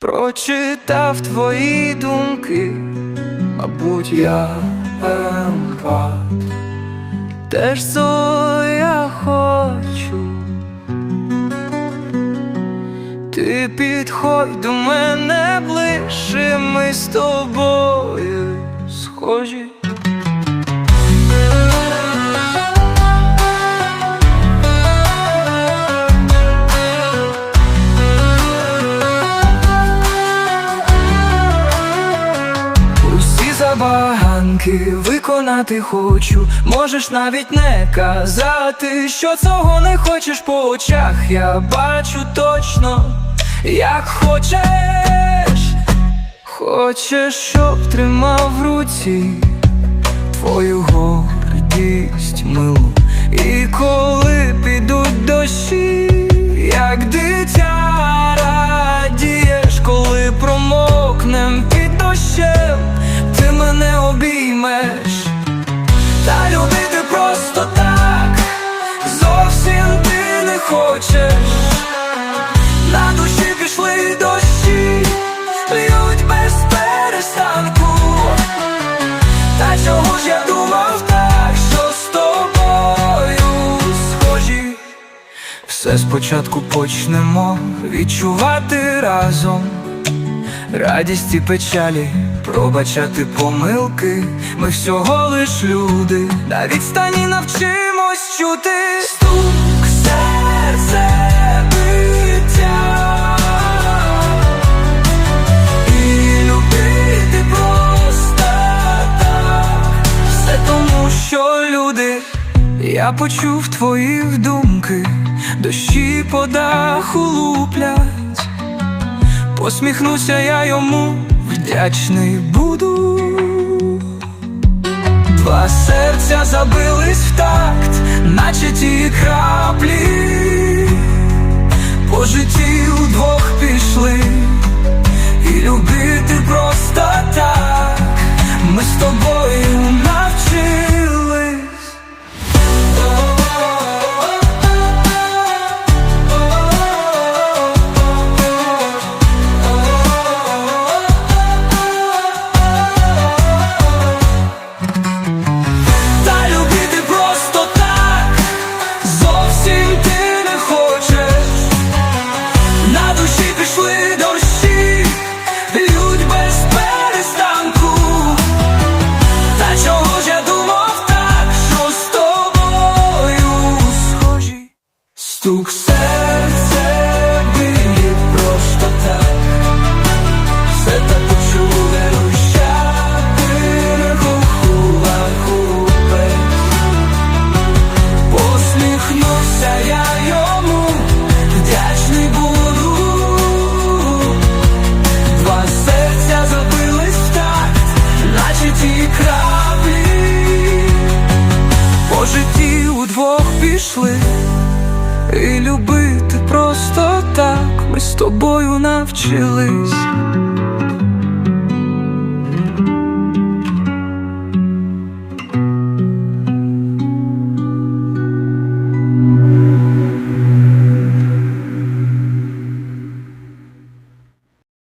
Прочитав твої думки, мабуть, я емпат Теж що я хочу. Ти підходь до мене ближче, ми з тобою схожі. Забаганки виконати хочу. Можеш навіть не казати, що цього не хочеш по очах. Я бачу точно, як хочеш. Хочеш, щоб тримав в руці твою гордість милу. І коли обіймеш, та любити просто так, зовсім ти не хочеш. На душі пішли дощі, льють без перестанку. Та чого ж я думав так, що з тобою схожі? Все спочатку почнемо відчувати разом радість і печалі, пробачати помилки. Ми всього лиш люди, на відстані навчимось чути стук серце любити просто все тому, що люди. Я почув твої думки, дощі по даху луплять. Посміхнуся я йому, вдячний буду. Два серця забились в такт, наче ті краплі, по житті Стук серце б'є просто так. Все так почули рущати хупець Посміхнувся я йому, вдячний буду. Два серця забились в такт, наче ті краплі. По житті удвох пішли і любити просто так ми з тобою навчились.